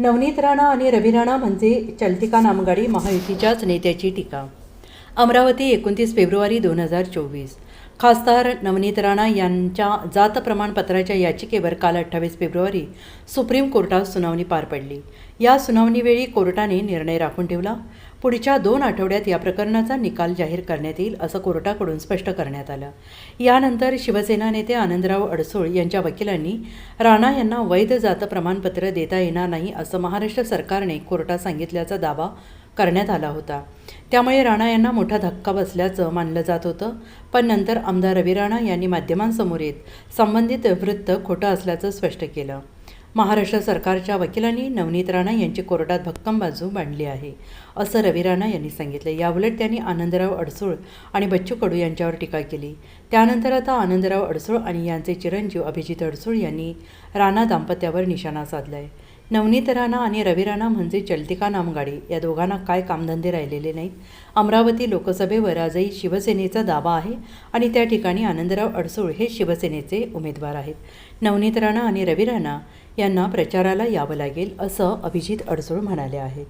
नवनीत राणा आणि रवी राणा म्हणजे चलतिका नामगाडी महायुतीच्याच नेत्याची टीका. अमरावती एकोणतीस फेब्रुवारी दोन हजार चोवीस. खासदार नवनीत राणा यांच्या जात प्रमाणपत्राच्या याचिकेवर काल अठ्ठावीस फेब्रुवारी सुप्रीम कोर्टात सुनावणी पार पडली. या सुनावणीवेळी कोर्टाने निर्णय राखून ठेवला. पुढच्या दोन आठवड्यात या प्रकरणाचा निकाल जाहीर करण्यात येईल असं कोर्टाकडून स्पष्ट करण्यात आलं. यानंतर शिवसेना नेते आनंदराव अडसूळ यांच्या वकिलांनी राणा यांना वैध जात प्रमाणपत्र देता येणार नाही असं महाराष्ट्र सरकारने कोर्टात सांगितल्याचा दावा करण्यात आला होता. त्यामुळे राणा यांना मोठा धक्का बसल्याचं मानलं जात होतं. पण नंतर आमदार रवी राणा यांनी माध्यमांसमोर येत संबंधित वृत्त खोटं असल्याचं स्पष्ट केलं. महाराष्ट्र सरकारच्या वकिलांनी नवनीत राणा यांची कोर्टात भक्कम बाजू मांडली आहे असं रवी राणा यांनी सांगितलं. याउलट त्यांनी आनंदराव अडसूळ आणि बच्चू कडू यांच्यावर टीका केली. त्यानंतर आता आनंदराव अडसूळ आणि यांचे चिरंजीव अभिजित अडसूळ यांनी राणा दाम्पत्यावर निशाणा साधला आहे नवनीत राणा आणि रवी राणा म्हणजे चलतिका नामगाडी. या दोघांना काय कामधंदे राहिलेले नाहीत. अमरावती लोकसभेवर आजही शिवसेनेचा दावा आहे आणि त्या ठिकाणी आनंदराव अडसूळ हे शिवसेनेचे उमेदवार आहेत. नवनीत राणा आणि रवी राणा यांना प्रचाराला यावं लागेल असं अभिजित अडसूळ म्हणाले आहेत.